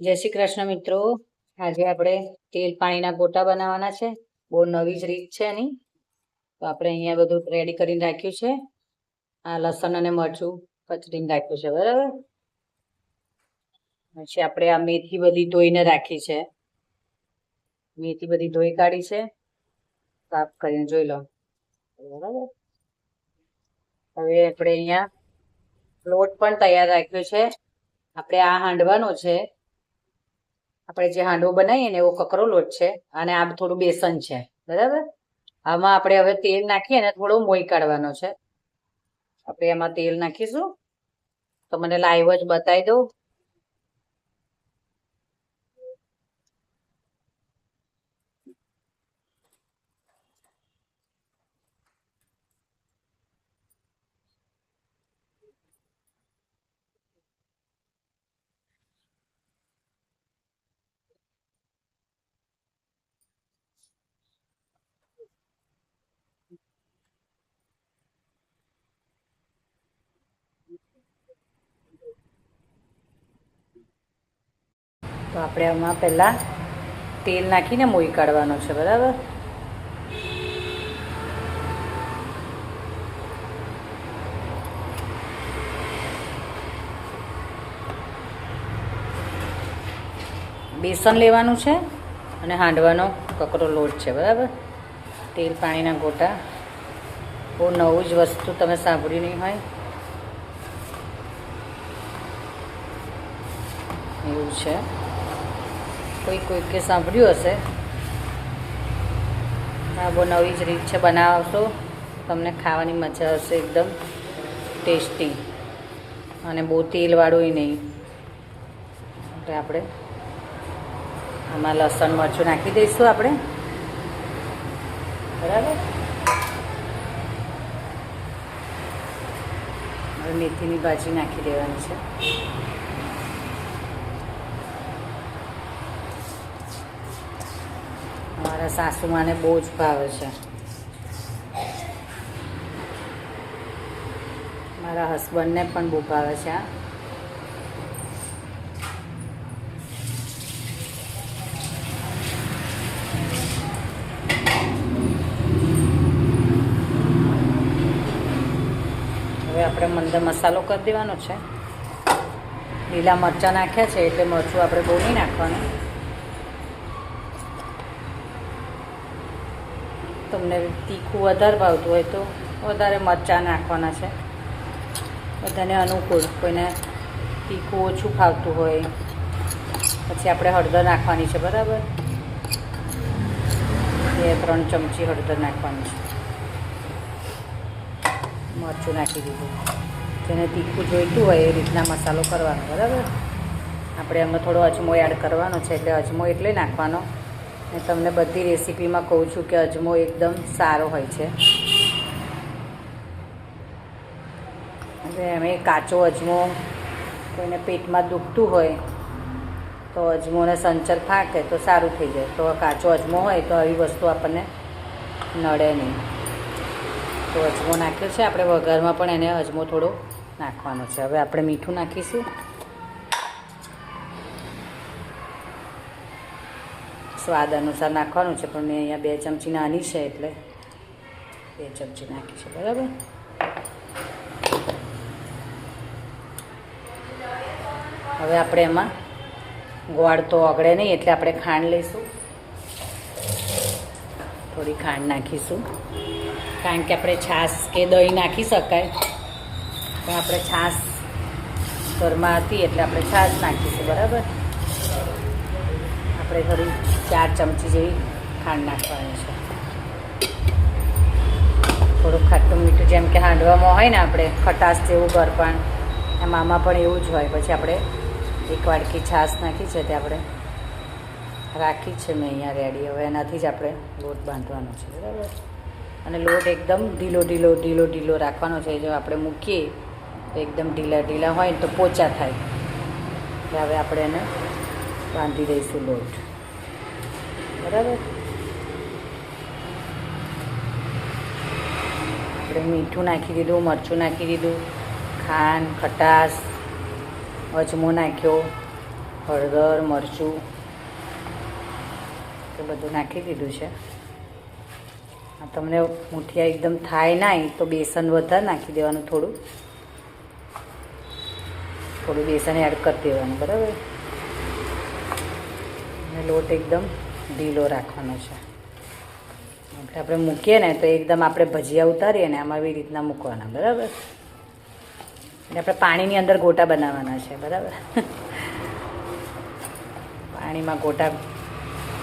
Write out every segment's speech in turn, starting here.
જય શ્રી કૃષ્ણ મિત્રો. આજે આપણે તેલ પાણીના ગોટા બનાવવાના છે. બહુ નવી જ રીત છે એની. તો આપણે અહીંયા બધું રેડી કરીને રાખ્યું છે. આ લસણ અને મરચું કચરીને રાખ્યું છે, બરાબર? પછી આપણે આ મેથી બધી ધોઈને રાખી છે. મેથી બધી ધોઈ કાઢી છે. સાફ કરીને જોઈ લો. બરાબર? હવે આપણે અહીંયા લોટ પણ તૈયાર રાખ્યો છે. આપણે આ હાંડવાનો છે. આપણે જે હાંડવો બનાવીએ ને એવો કકરો લોટ છે અને આ થોડું બેસન છે. બરાબર? આમાં આપણે હવે તેલ નાખીએ ને થોડો મોઈ કાઢવાનો છે. આપણે એમાં તેલ નાખીશું. તો મને લાઈવ જ બતાવી દઉં તો આપણે આમાં પહેલાં તેલ નાખીને મોઈ કાઢવાનો છે, બરાબર? બેસન લેવાનું છે અને હાંડવાનો કકરો લોટ છે, બરાબર? તેલ પાણીના ગોટા. બહુ નવું જ વસ્તુ તમે સાંભળ્યું નહીં હોય. એવું છે. કોઈ કોઈ કે સાંભળ્યું હશે. આ બહુ નવી જ રીત છે, બનાવશો, તમને ખાવાની મજા આવશે એકદમ ટેસ્ટી. અને બહુ તેલવાળું નહીં. એટલે આપણે આમાં લસણ, મરચું નાખી દઈશું આપણે. બરાબર? મેથીની ભાજી નાખી દેવાની છે. મારા સાસુમાને બહુ જ ભાવે છે. મારા હસબન્ડને પણ બહુ ભાવે છે આ હવે આપણે મંદર મસાલો કરી દેવાનો છે. લીલા મરચાં નાખ્યા છે, એટલે મરચું આપણે બહુ નહીં નાખવાનું. તમને તીખું વધારે ભાવતું હોય તો વધારે મરચાં નાખવાના છે. બધાને અનુકૂળ કોઈને તીખું ઓછું ખાવતું હોય. પછી આપણે હળદર નાખવાની છે, બરાબર? બે, ત્રણ ચમચી હળદર નાખવાની છે. મરચું નાખી દીધું. જેને તીખું જોઈતું હોય એ રીતના મસાલો કરવાનો, બરાબર? આપણે એમાં થોડો અજમો એડ કરવાનો છે, એટલે અજમો એટલે નાખવાનો. ને તમને બધી રેસીપીમાં કહું છું કે અજમો એકદમ સારો હોય છે. એટલે અમે કાચો અજમો કોઈને પેટમાં દુખતું હોય તો અજમોને સંચર ફાંકે તો સારું થઈ જાય. તો કાચો અજમો હોય તો આવી વસ્તુ આપણને નડે નહીં. તો અજમો નાખ્યો છે. આપણે વઘારમાં પણ એને અજમો થોડો નાખવાનો છે. હવે આપણે મીઠું નાખીશું. સ્વાદ અનુસાર નાખવાનું છે, પણ મેં અહીંયા બે ચમચી નાની છે એટલે બે ચમચી નાખી છે, બરાબર? હવે આપણે એમાં ગોળ તો ઓગળે નહીં, એટલે આપણે ખાંડ લઈશું. થોડી ખાંડ નાખીશું. કારણ કે આપણે છાશ કે દહીં નાખી શકાય. પણ આપણે છાશ ઘરમાં હતી એટલે આપણે છાશ નાખીશું, બરાબર? આપણે થોડી ચાર ચમચી જેવી ખાંડ નાખવાની છે. થોડુંક ખાટું મીઠું જેમ કે હાંડવામાં હોય ને આપણે, ખટાશ જેવું ગરપાણ એમાં આમાં પણ એવું જ હોય. પછી આપણે એક વાડકી છાશ નાખી છે તે આપણે રાખી છે મેં અહીંયા રેડી હવે એનાથી જ આપણે લોટ બાંધવાનો છે, બરાબર? અને લોટ એકદમ ઢીલો ઢીલો ઢીલો ઢીલો રાખવાનો છે. જો આપણે મૂકીએ, તો એકદમ ઢીલા ઢીલા હોય ને તો પોચા થાય. હવે આપણે એને બાંધી દઈશું લોટ. બરાબર? આપણે મીઠું નાખી દીધું, મરચું નાખી દીધું, ખાંડ, ખટાશ, અજમો નાખ્યો, હળદર, મરચું, એ બધું નાખી દીધું છે. તમને મુઠિયા એકદમ થાય નાય તો બેસન વધારે નાખી દેવાનું થોડું. થોડું બેસન એડ કરી દેવાનું, બરાબર? અને લોટ એકદમ ઢીલો રાખવાનો છે. એટલે આપણે મૂકીએ ને તો એકદમ આપણે ભજીયા ઉતારીએ ને આમાં એવી રીતના મૂકવાના, બરાબર? અને આપણે પાણીની અંદર ગોટા બનાવવાના છે, બરાબર? પાણીમાં ગોટા,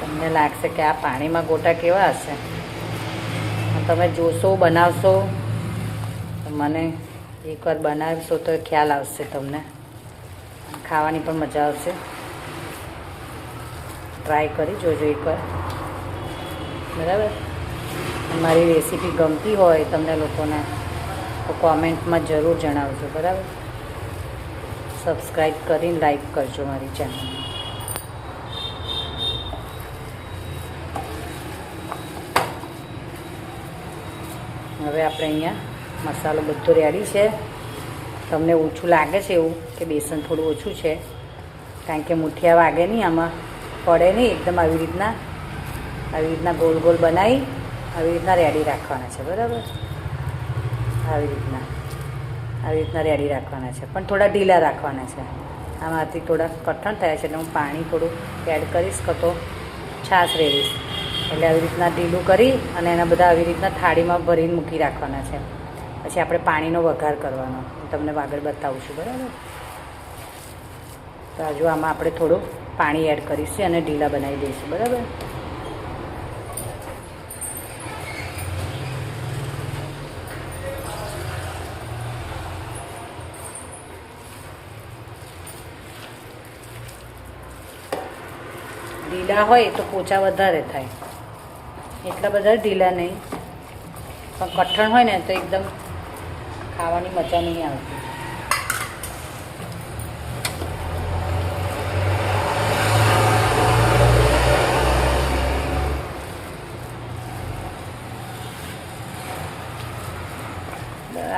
તમને લાગશે કે આ પાણીમાં ગોટા કેવા હશે? તમે જોશો, બનાવશો મને એકવાર બનાવશો તો ખ્યાલ આવશે તમને. ખાવાની પણ મજા આવશે. ટ્રાય કરી, જોજો એકવાર. બરાબર? મારી રેસીપી ગમતી હોય, તમને લોકોને તો કોમેન્ટમાં જરૂર જણાવજો, બરાબર? સબસ્ક્રાઈબ કરીને લાઈક કરજો મારી ચેનલ હવે આપણે અહીંયા મસાલો બધો રેડી છે. તમને ઓછું લાગે છે એવું કે બેસન થોડું ઓછું છે? કારણ કે મુઠિયા વાગે નહીં આમાં. પડે નહીં, એકદમ આવી રીતના આવી રીતના ગોલ ગોલ બનાવી આવી રીતના રેડી રાખવાના છે, બરાબર? આવી રીતના આવી રીતના રેડી રાખવાના છે, પણ થોડા ઢીલા રાખવાના છે. આમાંથી થોડા કઠણ થયા છે, એટલે હું પાણી થોડું એડ કરીશ કે તો છાશ રેડીશ. એટલે આવી રીતના ઢીલું કરી અને એના બધા આવી રીતના થાળીમાં ભરીને મૂકી રાખવાના છે. પછી આપણે પાણીનો વઘાર કરવાનો. હું તમને આગળ બતાવું છું, બરાબર? તો હજુ આમાં આપણે થોડું પાણી એડ કરીશું અને ઢીલા બનાવી દઈશું, બરાબર? ઢીલા હોય તો પોચા વધારે થાય. એટલા બધા ઢીલા નહીં. પણ કઠણ હોય ને તો એકદમ ખાવાની મજા નહીં આવતી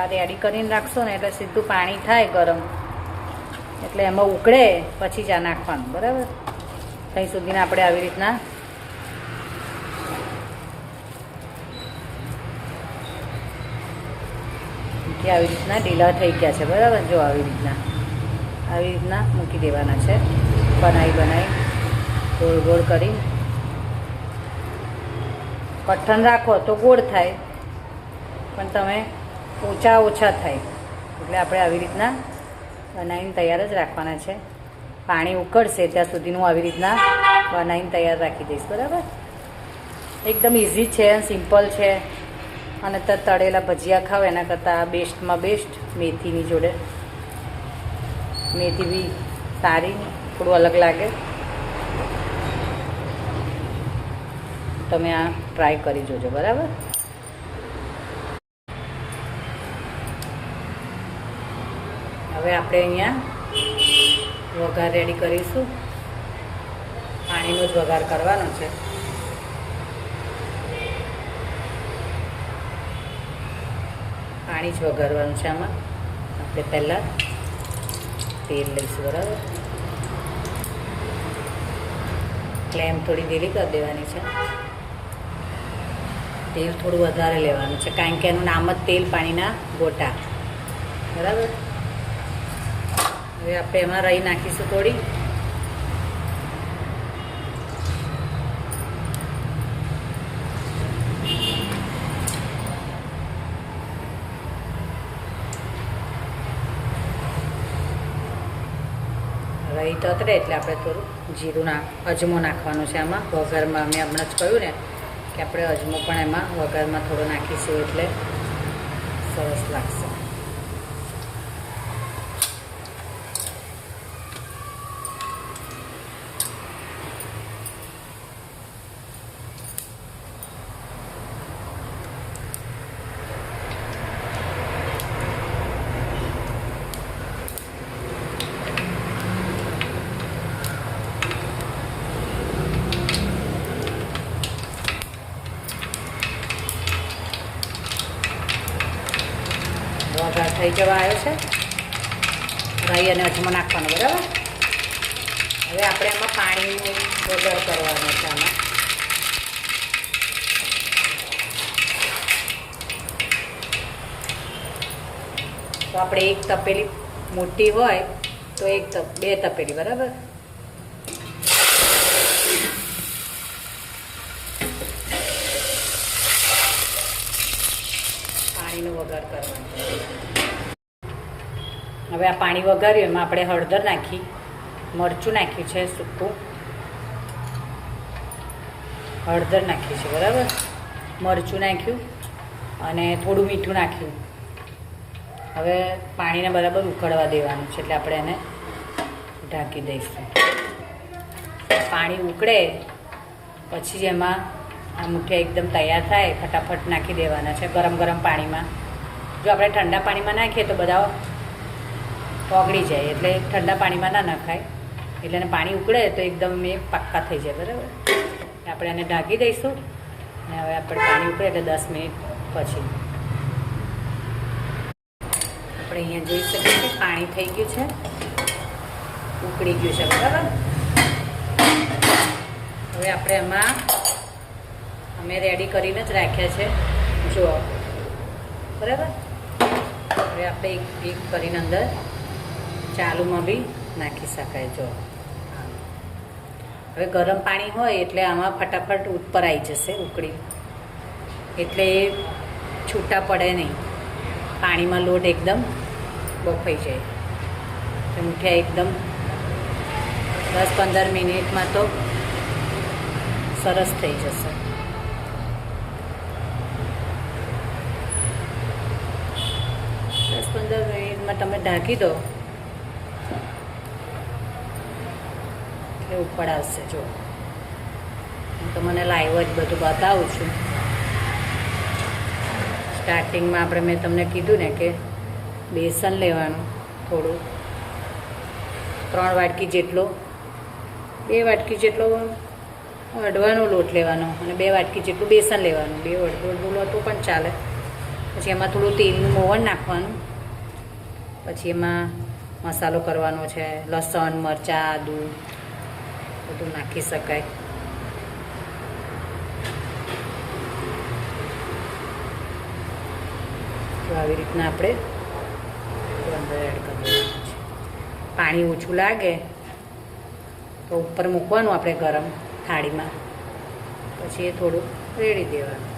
આ રેડી કરીને રાખશો ને એટલે સીધું પાણી થાય ગરમ. એટલે એમાં ઉકળે, પછી ચા નાખવાનું, બરાબર? ત્યાં સુધીને આપણે આવી રીતના આવી રીતના ઢીલા થઈ ગયા છે, બરાબર? જો આવી રીતના. આવી રીતના મૂકી દેવાના છે. બનાવી બનાવી ગોળ ગોળ કરી. કઠણ રાખો તો ગોળ થાય. પણ તમે ઓછા ઓછા થાય. એટલે આપણે આવી રીતના બનાવીને તૈયાર જ રાખવાના છે. પાણી ઉકળશે ત્યાં સુધીનું આવી રીતના બનાવીને તૈયાર રાખી દઈશ, બરાબર? એકદમ ઇઝી છે સિમ્પલ છે. અને તળેલા ભજીયા ખાવ, એના કરતાં બેસ્ટમાં બેસ્ટ મેથીની જોડે. મેથી બી સારી, થોડું અલગ લાગે. તમે આ ટ્રાય કરી જોજો, બરાબર? હવે આપણે અહીંયા વઘાર રેડી કરીશું. પાણીનો જ વઘાર કરવાનો છે. પાણી જ વઘારવાનું છે આમાં. આપણે પહેલાં તેલ લઈશું, બરાબર? ફ્લેમ થોડી ધીરી કરી દેવાની છે. તેલ થોડું વધારે લેવાનું છે, કારણ કે એનું નામ જ તેલ પાણીના ગોટા. બરાબર? હવે આપણે એમાં રહી નાખીશું થોડી. રહી તતરે એટલે આપણે થોડું જીરું ના, અજમો નાખવાનો છે આમાં. વઘારમાં મેં હમણાં જ કહ્યું ને કે આપણે અજમો પણ એમાં વઘારમાં થોડો નાખીશું એટલે સરસ લાગશે વઘાર થઈ જવા આવ્યો છે. રાઈ અને અજમો નાખવાનો, બરાબર? હવે આપણે એમાં પાણીનું વગર કરવાનો છે આમાં. તો આપણે એક તપેલી, મોટી હોય તો એક તપ, બે તપેલી, બરાબર પાણીનો વઘાર કરવાનો હવે આ પાણી વઘાર્યું, એમાં આપણે હળદર નાખી, મરચું નાખ્યું છે, સૂકું. હળદર નાખ્યું છે, બરાબર? મરચું નાખ્યું અને થોડું મીઠું નાખ્યું. હવે પાણીને બરાબર ઉકળવા દેવાનું છે, એટલે આપણે એને ઢાંકી દઈશું. પાણી ઉકળે, પછી જ એમાં આ મુઠિયા એકદમ તૈયાર થાય, ફટાફટ નાખી દેવાના છે ગરમ ગરમ પાણીમાં. જો આપણે ઠંડા પાણીમાં નાખીએ તો બધા ઓગળી જાય એટલે ઠંડા પાણીમાં ના નાખાય. એટલે એને પાણી ઉકળે તો એકદમ એ પાક્કા થઈ જાય, બરાબર? આપણે એને ઢાંકી દઈશું. અને હવે આપણે પાણી ઉકળે એટલે દસ મિનિટ પછી. આપણે અહીંયા જોઈ શકીએ છીએ પાણી થઈ ગયું છે. ઉકળી ગયું છે, બરાબર? હવે આપણે એમાં અમે રેડી કરીને જ રાખ્યા છે. જુઓ. બરાબર? હવે આપણે એક એક કરીને અંદર ચાલુમાં બી નાખી શકાય જો. હવે ગરમ પાણી હોય એટલે આમાં ફટાફટ ઉપર આવી જશે ઉકળી. એટલે એ છૂટા પડે નહીં. પાણીમાં લોટ એકદમ બફાઈ જાય. મૂઠિયા એકદમ દસ પંદર મિનિટમાં તો સરસ થઈ જશે. દસ પંદર મિનિટમાં તમે ઢાંકી દો. એટલે પડાવશે જો. હું તો મને લાઈવ જ બધું બતાવું છું. સ્ટાર્ટિંગમાં આપણે મેં તમને કીધું ને કે બેસન લેવાનું થોડું. ત્રણ વાટકી જેટલો, બે વાટકી જેટલો અડવાનો લોટ લેવાનો અને બે વાટકી જેટલું બેસન લેવાનું. બે અડધું લોટો પણ ચાલે. પછી એમાં થોડું તેલનું મોવણ નાખવાનું. પછી એમાં મસાલો કરવાનો છે, લસણ, મરચાં આદુ બધું નાખી શકાય. તો આવી રીતના આપણે અંદર એડ કરવાનું છે. પાણી ઓછું લાગે તો ઉપર મૂકવાનું આપણે ગરમ થાળીમાં. પછી એ થોડું રેડી દેવાનું.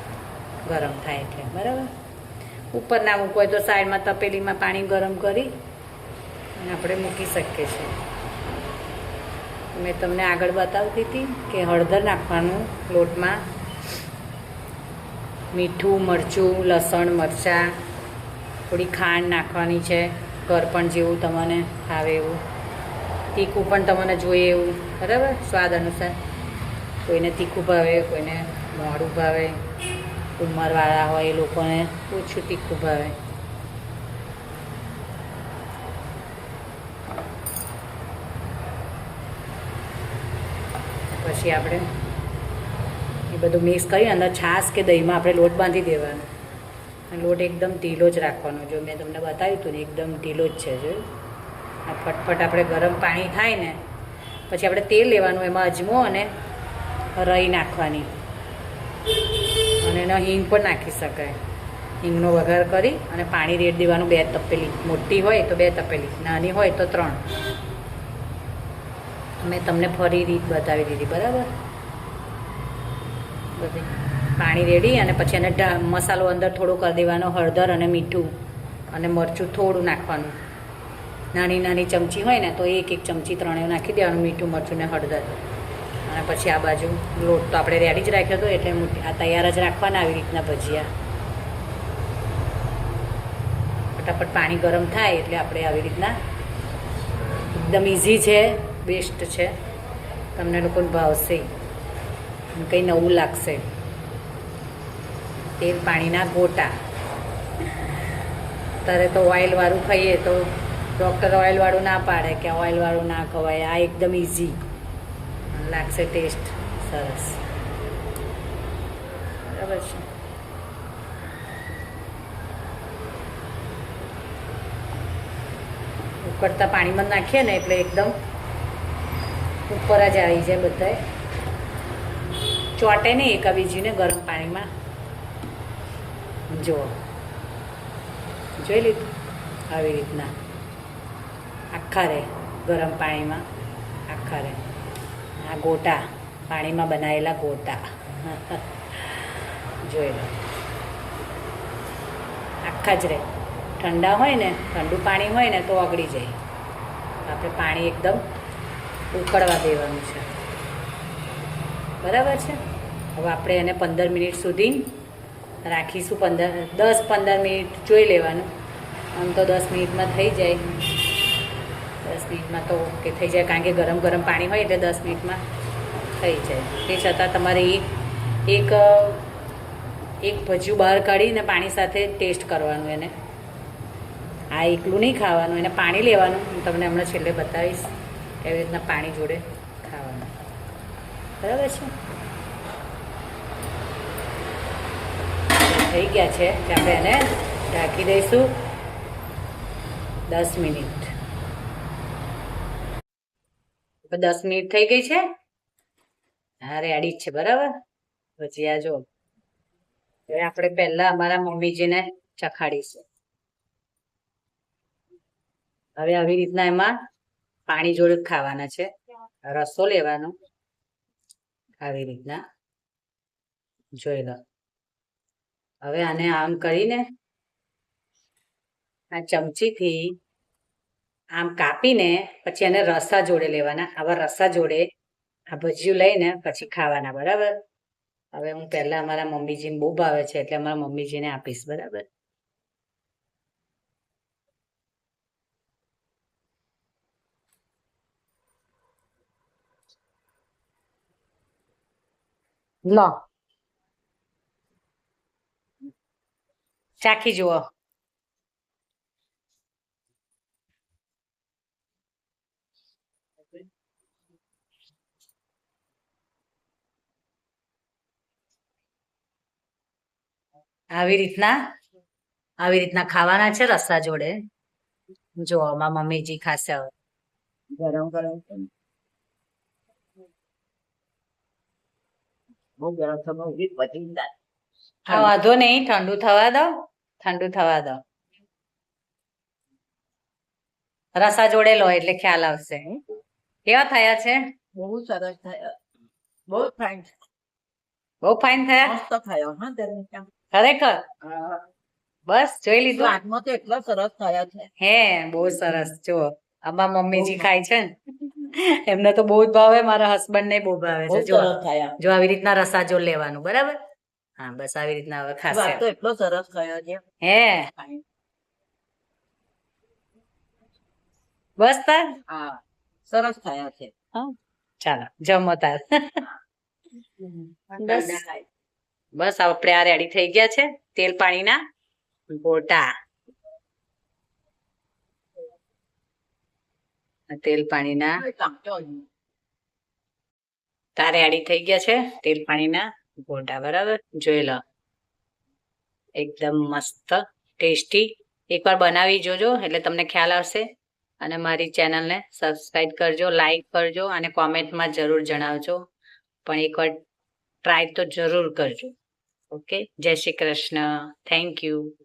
ગરમ થાય એટલે, બરાબર? ઉપર ના મૂકવું હોય તો સાઈડમાં તપેલીમાં પાણી ગરમ કરી અને આપણે મૂકી શકીએ છીએ. મેં તમને આગળ બતાવતી હતી કે હળદર નાખવાનું લોટમાં. મીઠું, મરચું, લસણ, મરચાં, થોડી ખાંડ નાખવાની છે ગરપણ જેવું તમને ભાવે એવું. તીખું પણ તમને જોઈએ એવું, બરાબર? સ્વાદ અનુસાર. કોઈને તીખું ભાવે, કોઈને મોડું ભાવે. ઉંમરવાળા હોય એ લોકોને ઓછું તીખું ભાવે. પછી આપણે એ બધું મિક્સ કરી અંદર છાશ કે દહીંમાં આપણે લોટ બાંધી દેવાનો. લોટ એકદમ ઢીલો જ રાખવાનો. જો મેં તમને બતાવ્યું હતું ને, એકદમ ઢીલો જ છે જો આ ફટફટ આપણે ગરમ પાણી થાય ને, પછી આપણે તેલ લેવાનું, એમાં અજમો અને રઈ નાખવાની. અને એનો હિંગ પણ નાખી શકાય. હિંગનો વઘાર કરી અને પાણી રેડ દેવાનું, બે તપેલી. મોટી હોય તો બે તપેલી, નાની હોય તો ત્રણ. મેં તમને ફરી રીત બતાવી દીધી, બરાબર? બધી પાણી રેડી અને પછી એને મસાલો અંદર થોડો કરી દેવાનો, હળદર અને મીઠું અને મરચું થોડું નાખવાનું. નાની નાની ચમચી હોય ને, તો એક એક ચમચી ત્રણેય નાખી દેવાનું, મીઠું, મરચું ને હળદર. અને પછી આ બાજુ લોટ તો આપણે રેડી જ રાખ્યો હતો એટલે આ તૈયાર જ રાખવાના આવી રીતના ભજીયા. ફટાફટ પાણી ગરમ થાય એટલે આપણે આવી રીતના એકદમ ઇઝી છે. બેસ્ટ છે. તમને લોકોને ભાવશે. કંઈ નવું લાગશે. તેલ પાણીના ગોટા. અત્યારે તો ઓઇલવાળું ખાઈએ તો ડૉક્ટર ઓઇલવાળું ના પાડે કે ઓઇલવાળું ના ખવાય. આ એકદમ ઇઝી લાગશે ટેસ્ટ સરસ. બરાબર છે. ઉકળતા પાણીમાં નાખીએ ને એટલે એકદમ ઉપર જ આવી જાય બધાય. ચોટે નહીં એકાબીજીને ગરમ પાણીમાં. જુઓ. જોઈ લીધું? આવી રીતના. આખા રહે ગરમ પાણીમાં. આખા રહે આ ગોટા. પાણીમાં બનાવેલા ગોટા. જોઈ લો. આખા જ રહે ઠંડા હોય ને, ઠંડુ પાણી હોય ને તો ઓગળી જાય. આપણે પાણી એકદમ ઉકળવા દેવાનું છે. બરાબર છે? હવે આપણે એને પંદર મિનિટ સુધી રાખીશું. પંદર, દસ પંદર મિનિટ જોઈ લેવાનું. આમ તો દસ મિનિટમાં થઈ જાય. દસ મિનિટમાં તો ઓકે થઈ જાય. કારણ કે ગરમ ગરમ પાણી હોય એટલે દસ મિનિટમાં થઈ જાય. તે છતાં તમારે એક એક ભજીયું બહાર કાઢીને પાણી સાથે ટેસ્ટ કરવાનું એને. આ એકલું નહીં ખાવાનું. એને પાણી લેવાનું. હું તમને હમણાં છેલ્લે બતાવીશ. કેવી રીતના પાણી જોડે ખાવાનું. બરાબર છે? થઈ ગયા છે આપણે એને ઢાંકી દઈશું. દસ મિનિટ. દસ મિનિટ થઈ ગઈ છે? હા રેડી જ છે, બરાબર? પછી આ જો આપણે પહેલા અમારા મમ્મીજીને ચખાડીશું. હવે આવી રીતના એમાં પાણી જોડે ખાવાના છે. રસો લેવાનો. આવી રીતના. જોઈ લો. હવે આને આમ કરીને આ ચમચીથી આમ કાપીને પછી એને રસા જોડે લેવાના. આવા રસા જોડે આ ભજીયું લઈને પછી ખાવાના. બરાબર? હવે હું પહેલા અમારા મમ્મીજીને બહુ ભાવે છે એટલે અમારા મમ્મીજીને આપીશ. બરાબર? લો. ચાખી જુઓ. આવી રીતના આવી રીતના ખાવાના છે રસ્સા જોડે. જો અમારા મમ્મીજી હવે. ગરમ ગરમ બહુ ગરમ થવા ઊભી જાય વાંધો નહીં ઠંડુ થવા દો ઠંડુ થવા દો. રસા જોડે લો એટલે ખ્યાલ આવશે કેવા થયા છે? બહુ સરસ થયા. બહુ ફાઇન બહુ ફાઇન થયા? મસ્ત થયો હા દરમિયાન ખરેખર? બસ જોઈ લીધું. આત્મા તો એટલો સરસ થયા છે. હે બહુ સરસ જો આમાં મમ્મીજી ખાય છે ને. એમને તો બહુ જ ભાવે મારા હસબન્ડ ને બહુ ભાવે છે જો. જો આવી રીતના રસા જોડ લેવાનું બરાબર? હા બસ આવી રીતના હવે ખાશે. તો એટલો સરસ થયો છે. હે. બસ તાર? હા સરસ થયા છે. ચાલો જમો તાર. બસ. બસ આપણે આ રેડી થઈ ગયા છે તેલ પાણીના ગોટા તેલ પાણીના તારે આડી થઈ ગયા છે? તેલ પાણીના ગોટા બરાબર? જોઈ લો. એકદમ મસ્ત ટેસ્ટી. એકવાર બનાવી જોજો એટલે તમને ખ્યાલ આવશે. અને મારી ચેનલને સબસ્ક્રાઈબ કરજો લાઈક કરજો અને કોમેન્ટમાં જરૂર જણાવજો. પણ એકવાર ટ્રાય તો જરૂર કરજો. ઓકે? જય શ્રી કૃષ્ણ. Thank you.